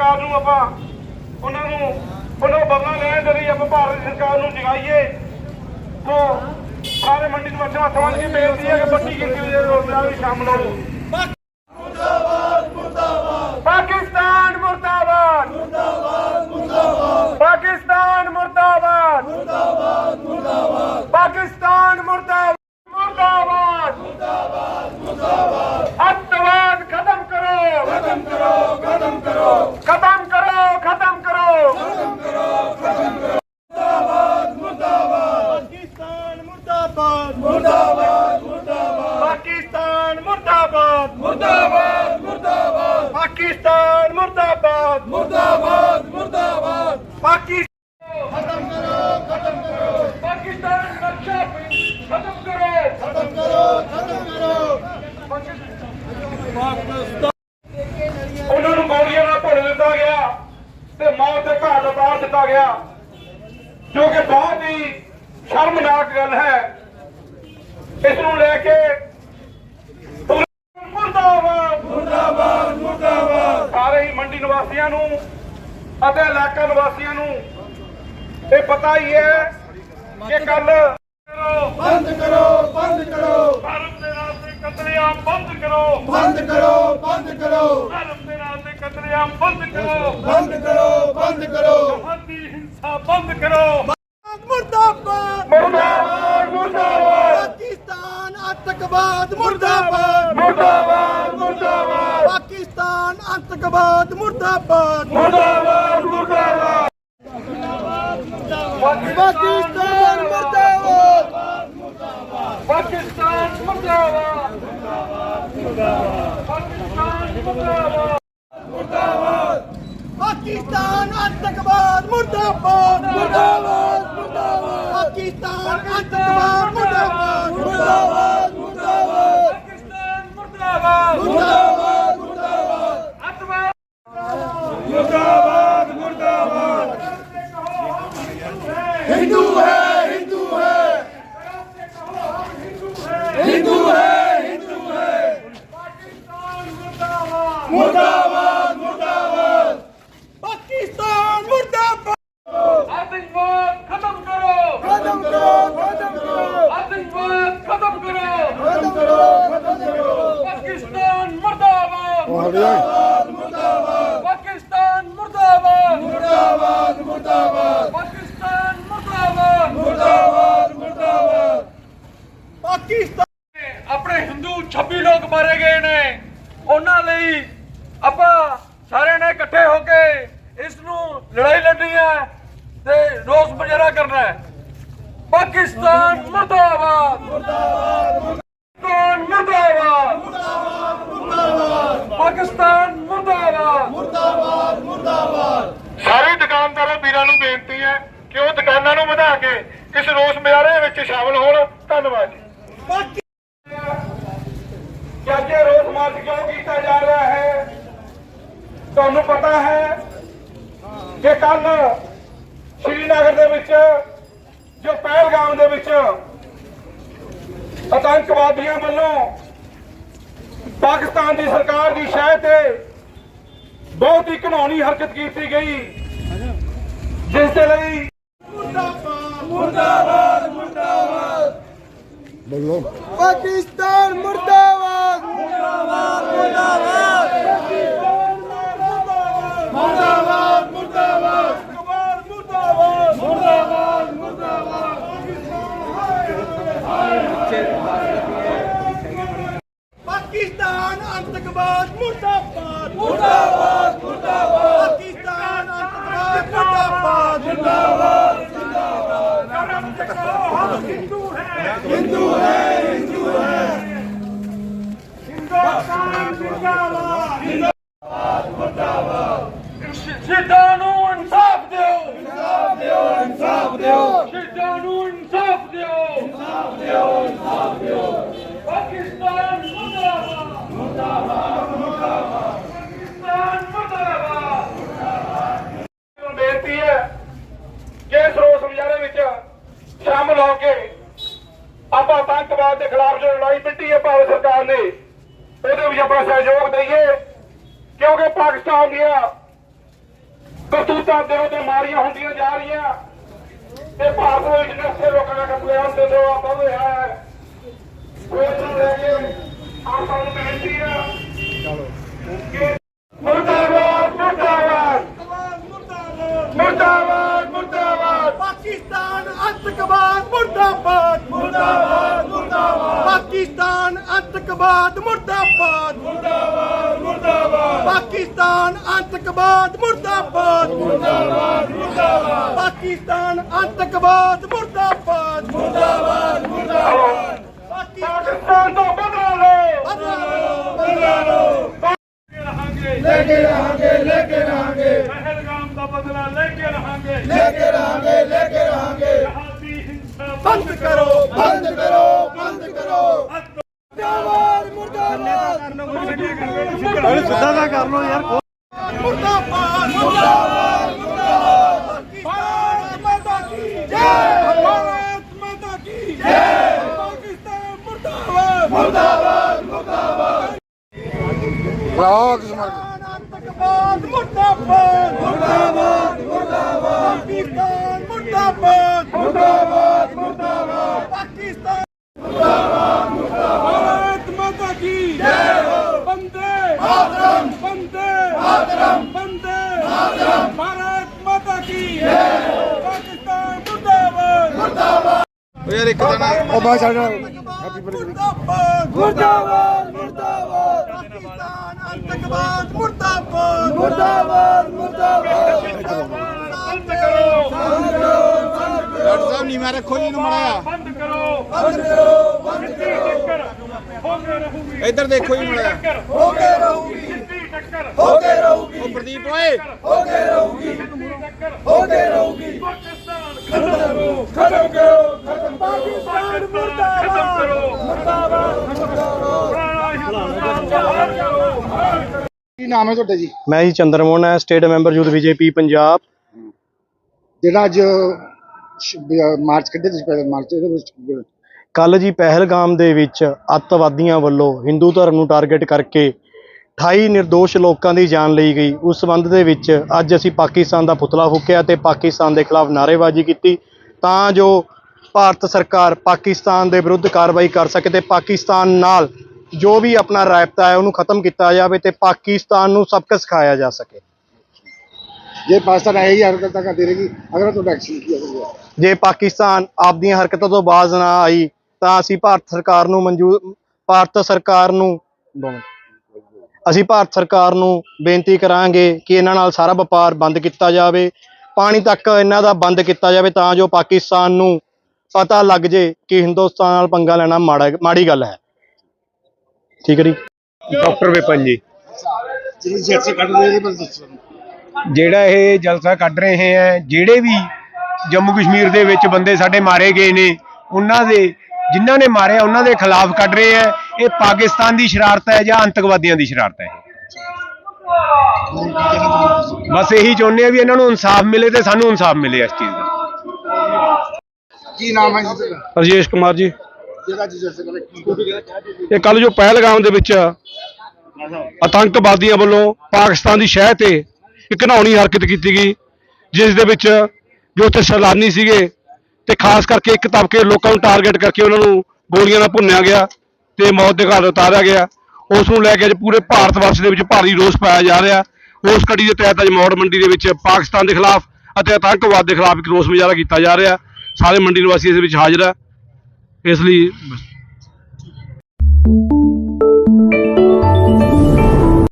ਸਰਕਾਰ ਨੂੰ ਆਪਾਂ ਉਹਨਾਂ ਨੂੰ ਉਹਨਾਂ ਬਦਲਾ ਲੈਣ ਦੇ ਲਈ ਆਪਾਂ ਭਾਰਤ ਦੀ ਸਰਕਾਰ ਨੂੰ ਜਗਾਈਏ। ਤੋਂ ਸਾਰੇ ਮੰਡੀ ਨੂੰ ਅੱਛਾ ਸਮਝ ਕੇ ਬੇਨਤੀ ਹੈ ਕਿ ਵੱਡੀ ਗਿਣਤੀ ਦੇ ਲੋਕ ਵੀ ਸ਼ਾਮਲ ਹੋਵੋ ਪਾਕਿਸਤਾਨ ਮੁਰਦਾਬਾਦ ਮੁਰਦਾਬਾਦ ਮੁਰਦਾਬਾਦ ਪਾਕਿਸਤਾਨ ਮੁਰਦਾਬਾਦ ਮੁਰਦਾਬਾਦ ਮੁਰਦਾਬਾਦ ਪਾਕਿਸਤਾਨ ਮੁਰਦਾਬਾਦ ਮੁਰਦਾਬਾਦ ਮੁਰਦਾਬਾਦ ਮੁਰਦਾਬਾਦ ਅੱਤਵਾਦ ਖਤਮ ਕਰੋ ਖਤਮ ਕਰੋ ਖਤਮ ਕਰੋ ਖਤਮ ਕਰੋ ਖਤਮ ਕਰੋ ਖਤਮ ਕਰੋ ਖਤਮ ਕਰੋ ਪਾਕਿਸਤਾਨ ਮੁਰਦਾਬਾਦ ਮੁਰਦਾਬਾਦ ਮੁਰਦਾਬਾਦ ਪਾਕਿਸਤਾਨ ਮੁਰਦਾਬਾਦ ਮੁਰਦਾਬਾਦ ਮੁਰਦਾਬਾਦ ਪਾਕਿਸਤਾਨ ਮੁਰਦਾਬਾਦ ਮੁਰਦਾਬਾਦ। ਮੁਰਦਾਬਾਦ ਪਾਕਿਸਤਾਨ ਖਤਮ ਕਰੋ ਖਤਮ ਕਰੋ। ਪਾਕਿਸਤਾਨ ਨਕਸ਼ਾ ਖਤਮ ਕਰੋ ਖਤਮ ਕਰੋ ਖਤਮ ਕਰੋ। ਉਹਨਾਂ ਨੂੰ ਗੋਲੀਆਂ ਨਾਲ ਭੁੱਲ ਦਿੱਤਾ ਗਿਆ ਤੇ ਮੌਤ ਦੇ ਘਾਟ ਉਤਾਰ ਦਿੱਤਾ ਗਿਆ। ਜੋ ਕਿ ਬਹੁਤ ਹੀ ਸ਼ਰਮਨਾਕ ਗੱਲ ਹੈ। ਇਸ ਨੂੰ ਲੈ ਕੇ ਮੁਰਦਾਬਾਦ ਮੁਰਦਾਬਾਦ ਸਾਰੇ ਹੀ ਮੰਡੀ ਨਿਵਾਸੀਆਂ ਨੂੰ ਅਤੇ ਇਲਾਕਾ ਨਿਵਾਸੀਆਂ ਨੂੰ ਇਹ ਪਤਾ ਹੀ ਹੈ ਕਿ ਕੱਲ ਬੰਦ ਕਰੋ ਬੰਦ ਕਰੋ। ਭਾਰਤ ਦੇ ਨਾਲ ਦੇ ਕਤਲੇਆਮ ਬੰਦ ਕਰੋ। ਬੰਦ ਕਰੋ ਬੰਦ ਕਰੋ। ਭਾਰਤ ਦੇ ਨਾਲ ਦੇ ਕਤਲੇਆਮ ਬੰਦ ਕਰੋ। ਬੰਦ ਕਰੋ ਬੰਦ ਕਰੋ। ਹੱਦੀ ਹਿੰਸਾ ਬੰਦ ਕਰੋ। ਮੁਰਦਾਬਾਦ। ਮੁਰਦਾਬਾਦ ਮੁਰਦਾਬਾਦ। ਪਾਕਿਸਤਾਨ ਆਤੰਕਵਾਦ ਮੁਰਦਾਬਾਦ। ਮੁਰਦਾਬਾਦ। ਆਤੰਕਵਾਦ ਮੁਰਦਾਬਾਦ। ਮੁਰਦਾਬਾਦ ਮੁਰਦਾਬਾਦ। ਪਾਕਿਸਤਾਨ ਮੁਰਦਾਬਾਦ। ਪਾਕਿਸਤਾਨ ਮੁਰਦਾਬਾਦ। ਪਾਕਿਸਤਾਨ ਮੁਰਦਾਬਾਦ। ਪਾਕਿਸਤਾਨ ਆਤੰਕਵਾਦ ਮੁਰਦਾਬਾਦ। ਮੁਰਦਾਬਾਦ ਮੁਰਦਾਬਾਦ। ਪਾਕਿਸਤਾਨ ਆਤੰਕਵਾਦ ਮੁਰਦਾਬਾਦ। ਮੁਰਦਾਬਾਦ ਮੁਰਦਾਬਾਦ। ਪਾਕਿਸਤਾਨ ਮੁਰਦਾਬਾਦ ਮੁਰਦਾਬਾਦ। ਮੁਰਦਾਬਾਦ। ਪਾਕਿਸਤਾਨ ਆਪਣੇ ਹਿੰਦੂ 26 ਲੋਕ ਮਾਰੇ ਗਏ ਨੇ। ਉਹਨਾਂ ਲਈ ਆਪਾਂ ਸਾਰੇ ਨੇ ਇਕੱਠੇ ਹੋ ਕੇ ਇਸ ਨੂੰ ਲੜਾਈ ਲੜਨੀ ਹੈ ਤੇ ਰੋਸ ਮੁਜ਼ਾਹਰਾ ਕਰਨਾ ਹੈ। ਪਾਕਿਸਤਾਨ ਸਾਰੇ ਦੁਕਾਨਦਾਰਾਂ ਵੀਰਾਂ ਨੂੰ ਬੇਨਤੀ ਹੈ ਕਿ ਉਹ ਦੁਕਾਨਾਂ ਨੂੰ ਵਧਾ ਕੇ ਇਸ ਰੋਸ ਮਿਆਰੇ ਵਿੱਚ ਸ਼ਾਮਲ ਹੋਣ। ਧੰਨਵਾਦ ਜੀ ਅੱਜ ਰੋਸ ਮਾਰਚ ਕਿਉਂ ਕੀਤਾ ਜਾ ਰਿਹਾ ਹੈ? ਤੁਹਾਨੂੰ ਪਤਾ ਹੈ ਕਿ ਕੱਲ ਸ਼੍ਰੀਨਗਰ ਦੇ ਵਿੱਚ, ਜੋ ਪਹਿਲਗਾਮ ਦੇ ਵਿੱਚ ਆਤੰਕਵਾਦੀਆਂ ਵੱਲੋਂ ਪਾਕਿਸਤਾਨ ਦੀ ਸਰਕਾਰ ਦੀ ਸ਼ਹਿ ਤੇ ਬਹੁਤ ਹੀ ਘਿਨੌਣੀ ਹਰਕਤ ਕੀਤੀ ਗਈ, ਜਿਸ ਦੇ ਲਈ ¡Pakistán, muerte! ਕਿਉਂਕਿ ਪਾਕਿਸਤਾਨ ਦੀਆਂ ਕਰਤੂਤਾਂ ਦਿਨੋਂ ਦਿਨ ਮਾਰੀਆਂ ਹੁੰਦੀਆਂ ਜਾ ਰਹੀਆਂ। ਤੇ ਭਾਰਤ ਵਿੱਚ ਨਸ਼ੇ ਲੋਕਾਂ ਦਾ ਕੰਪਲੇਨ ਦੇ ਦੋ ਵੱਧ ਰਿਹਾ ਹੈ। ਉਸ ਨੂੰ ਲੈ ਕੇ ਆਪਾਂ ਨੂੰ ਬੇਨਤੀ ਹੈ। ਕਿ ਮੁਰਦਾਬਾਦ ਮੁਰਦਾਬਾਦ। ਮੁਰਦਾਬਾਦ ਮੁਰਦਾਬਾਦ। ਪਾਕਿਸਤਾਨ ਅੰਤਕਵਾਦ ਮੁਰਦਾਬਾਦ। ਮੁਰਦਾਬਾਦ ਮੁਰਦਾਬਾਦ। ਪਾਕਿਸਤਾਨ ਅੰਤਕਵਾਦ ਮੁਰਦਾਬਾਦ ਮੁਰਦਾਬਾਦ ਮੁਰਦਾਬਾਦ। ਪਾਕਿਸਤਾਨ ਅੰਤਕਵਾਦ ਮੁਰਦਾਬਾਦ। ਮੁਰਦਾਬਾਦ ਮੁਰਦਾਬਾਦ। ਪਾਕਿਸਤਾਨ ਅੰਤਕਵਾਦ ਮੁਰਦਾਬਾਦ। ਮੁਰਦਾਬਾਦ ਮੁਰਦਾਬਾਦ। ਪਾਕਿਸਤਾਨ ਤੋਂ ਬਦਲਾ। ਲਓ ਬਦਲਾ। ਲਓ ਲੈ ਕੇ ਰਹਾਂਗੇ ਲੈ ਕੇ ਰਹਾਂਗੇ। ਪਹਿਲਗਾਮ ਦਾ ਬਦਲਾ ਲੈ ਕੇ ਰਹਾਂਗੇ। ਲੈ ਕੇ ਰਹਾਂਗੇ ਲੈ ਕੇ ਰਹਾਂਗੇ। ਬੰਦ ਕਰੋ ਬੰਦ ਕਰੋ ਮੁਰਦਾਬਾਦ ਮੁਰਦਾਬਾਦ ਅਰੇ ਸਿੱਧਾ ਤਾਂ ਕਰ ਲੋ ਯਾਰ ਮੁਰਦਾਬਾਦ ਮੁਰਦਾਬਾਦ ਮੁਰਦਾਬਾਦ ਭਾਰਤ ਮਾਤਾ ਕੀ ਜੈ ਭਾਰਤ ਮਾਤਾ ਕੀ ਜੈ ਪਾਕਿਸਤਾਨ ਮੁਰਦਾਬਾਦ ਮੁਰਦਾਬਾਦ ਮੁਰਦਾਬਾਦ ਬਰਾਓ ਕਿਸਮਰ ਮੁਰਦਾਬਾਦ ਮੁਰਦਾਬਾਦ ਮੁਰਦਾਬਾਦ ਮੁਰਦਾਬਾਦ ਪਾਕਿਸਤਾਨ ਮੁਰਦਾਬਾਦ ਮੁਰਦਾਬਾਦ ਮੁਰਦਾਬਾਦ। ਪਾਕਿਸਤਾਨ ਮੁਰਦਾਬਾਦ ਮੁਰਦਾਬਾਦ। ਭਾਰਤ ਮਾਤਾ ਕੀ ਜੈ। मातरम वंदे मातरम वंदे मातरम भारत माता की पाकिस्तान मुर्दाबाद मुर्दाबाद यार एक जना ओ भाई साडा हैप्पी बर्थडे मुर्दाबाद मुर्दाबाद मुर्दाबाद पाकिस्तान आतंकवाद मुर्दाबाद मुर्दाबाद मुर्दाबाद बंद करो बंद करो डॉक्टर साहब नहीं मारा खोली न मराया बंद करो बंद करो बंद करो ਇੱਧਰ ਦੇਖੋ ਜੀ ਮੁੰਡਾ ਹੋ ਰਹੂਗੀ ਸਿੱਧੀ ਟੱਕਰ ਹੋ ਰਹੂਗੀ ਉਹ ਪ੍ਰਦੀਪ ਓਏ। ਹੋ ਰਹੂਗੀ ਹੋ ਰਹੂਗੀ ਪਾਕਿਸਤਾਨ ਖਤਮ ਕਰੋ ਖਤਮ ਕਰੋ ਪਾਕਿਸਤਾਨ ਮੁਰਦਾਬਾਦ ਖਤਮ ਕਰੋ ਮੁਰਦਾਬਾਦ ਮੁਰਦਾਬਾਦ ਕੀ ਨਾਮ ਹੈ ਤੁਹਾਡਾ ਜੀ? ਮੈਂ ਜੀ ਚੰਦਰਮੋਹਨ ਹੈ state member youth BJP Punjab. ਜਿਹੜਾ ਅੱਜ ਮਾਰਚ ਕੱਢੇ ਤੁਸੀਂ ਪਹਿਲੇ ਮਾਰਚ ਇਹਦੇ ਵਿੱਚ ਕੱਲ ਜੀ ਪਹਿਲਗਾਮ ਦੇ ਵਿੱਚ ਅੱਤਵਾਦੀਆਂ ਵੱਲੋਂ ਹਿੰਦੂ ਧਰਮ ਨੂੰ ਟਾਰਗੇਟ ਕਰਕੇ 28 નિર્ਦੋਸ਼ ਲੋਕਾਂ ਦੀ ਜਾਨ ਲਈ ਗਈ। ਉਸ ਸੰਬੰਧ ਦੇ ਵਿੱਚ ਅੱਜ ਅਸੀਂ ਪਾਕਿਸਤਾਨ ਦਾ ਪੁਤਲਾ ਫੂਕਿਆ ਤੇ ਪਾਕਿਸਤਾਨ ਦੇ ਖਿਲਾਫ ਨਾਅਰੇਬਾਜ਼ੀ ਕੀਤੀ। ਤਾਂ ਜੋ ਭਾਰਤ ਸਰਕਾਰ ਪਾਕਿਸਤਾਨ ਦੇ ਵਿਰੁੱਧ ਕਾਰਵਾਈ ਕਰ ਸਕੇ ਤੇ ਪਾਕਿਸਤਾਨ ਨਾਲ ਜੋ ਵੀ ਆਪਣਾ ਰਾਇਬਤਾ ਹੈ ਉਹਨੂੰ ਖਤਮ ਕੀਤਾ ਜਾਵੇ ਤੇ ਪਾਕਿਸਤਾਨ ਨੂੰ ਸਬਕ ਸਿਖਾਇਆ ਜਾ ਸਕੇ। ਜੇ ਪਾਕਿਸਤਾਨ ਆਏਗੀ ਹਰਕਤਾਂ ਕਰਦੀ ਰਹੇਗੀ ਅਗਰ ਤੁਹਾਡਾ ਐਕਸ਼ਨ ਕੀ ਹੋਵੇਗਾ? ਜੇ ਪਾਕਿਸਤਾਨ ਆਪਦੀਆਂ ਹਰਕਤਾਂ ਤੋਂ ਬਾਜ਼ ਨਾ ਆਈ ਤਾਂ ਅਸੀਂ ਭਾਰਤ ਸਰਕਾਰ ਨੂੰ ਮਨਜ਼ੂਰ ਭਾਰਤ ਸਰਕਾਰ ਨੂੰ। ਅਸੀਂ ਭਾਰਤ ਸਰਕਾਰ ਨੂੰ ਬੇਨਤੀ ਕਰਾਂਗੇ ਕਿ ਇਹਨਾਂ ਨਾਲ ਸਾਰਾ ਵਪਾਰ ਬੰਦ ਕੀਤਾ ਜਾਵੇ ਪਾਣੀ ਤੱਕ ਇਹਨਾਂ ਦਾ ਬੰਦ ਕੀਤਾ ਜਾਵੇ ਤਾਂ ਜੋ ਪਾਕਿਸਤਾਨ ਨੂੰ ਪਤਾ ਲੱਗ ਜੇ ਕਿ ਹਿੰਦੁਸਤਾਨ ਨਾਲ ਪੰਗਾ ਲੈਣਾ ਮਾੜਾ ਮਾੜੀ ਗੱਲ ਹੈ। ਠੀਕ ਹੈ ਜੀ। ਡਾਕਟਰ ਵਿਪਨ ਜੀ। ਜਿਹੜਾ ਇਹ ਜਲਸਾ ਕੱਢ ਰਹੇ ਹੈ ਜਿਹੜੇ ਵੀ ਜੰਮੂ ਕਸ਼ਮੀਰ ਦੇ ਵਿੱਚ ਬੰਦੇ ਸਾਡੇ ਮਾਰੇ ਗਏ ਨੇ ਉਹਨਾਂ ਦੇ ਜਿਨ੍ਹਾਂ ਨੇ ਮਾਰਿਆ ਉਹਨਾਂ ਦੇ ਖਿਲਾਫ ਕੱਢ ਰਹੇ ਹੈ। ਇਹ ਪਾਕਿਸਤਾਨ ਦੀ ਸ਼ਰਾਰਤ ਹੈ ਜਾਂ ਅੰਤਕਵਾਦੀਆਂ ਦੀ ਸ਼ਰਾਰਤ ਹੈ? ਬਸ ਇਹੀ ਚਾਹੁੰਦੇ ਆ ਵੀ ਇਹਨਾਂ ਨੂੰ ਇਨਸਾਫ ਮਿਲੇ ਤੇ ਸਾਨੂੰ ਇਨਸਾਫ ਮਿਲੇ ਇਸ ਚੀਜ਼ ਦਾ। ਕੀ ਨਾਮ ਹੈ ਜੀ ਤੁਹਾਡਾ? ਰਜੇਸ਼ ਕੁਮਾਰ ਜੀ। ਜਿਹੜਾ ਜੀ ਸਿਆਸੀ ਕੱਢ ਕੀ ਇਹ ਕੱਲ ਜੋ ਪਹਿਲਗਾਮ ਦੇ ਵਿੱਚ ਆਤੰਕਵਾਦੀਆਂ ਵੱਲੋਂ ਪਾਕਿਸਤਾਨ ਦੀ ਸ਼ਹਿਰ ਤੇ ਇੱਕ ਘਿਨਾਉਣੀ ਹਰਕਤ ਕੀਤੀ ਗਈ ਜਿਸ ਦੇ ਵਿੱਚ ਜੋ ਉੱਥੇ ਸੈਲਾਨੀ ਸੀਗੇ ਤੇ ਖਾਸ ਕਰਕੇ ਇੱਕ ਤਬਕੇ ਲੋਕਾਂ ਨੂੰ ਟਾਰਗੇਟ ਕਰਕੇ ਉਹਨਾਂ ਨੂੰ ਗੋਲੀਆਂ ਨਾਲ ਭੁੰਨਿਆ ਗਿਆ ਤੇ ਮੌਤ ਦੇ ਘਾਟ ਉਤਾਰਿਆ ਗਿਆ। ਉਸ ਨੂੰ ਲੈ ਕੇ ਅੱਜ ਪੂਰੇ ਭਾਰਤ ਵਰਸ਼ ਦੇ ਵਿੱਚ ਭਾਰੀ ਰੋਸ ਪਾਇਆ ਜਾ ਰਿਹਾ। ਉਸ ਕੜੀ ਦੇ ਤਹਿਤ ਅੱਜ ਮੌੜ ਮੰਡੀ ਦੇ ਵਿੱਚ ਪਾਕਿਸਤਾਨ ਦੇ ਖਿਲਾਫ ਅਤੇ ਆਤੰਕਵਾਦ ਦੇ ਖਿਲਾਫ ਇੱਕ ਰੋਸ ਮੁਜ਼ਾਹਰਾ ਕੀਤਾ ਜਾ ਰਿਹਾ। ਸਾਰੇ ਮੰਡੀ ਨਿਵਾਸੀ ਇਸ ਵਿੱਚ ਹਾਜ਼ਰ ਹੈ ਇਸ ਲਈ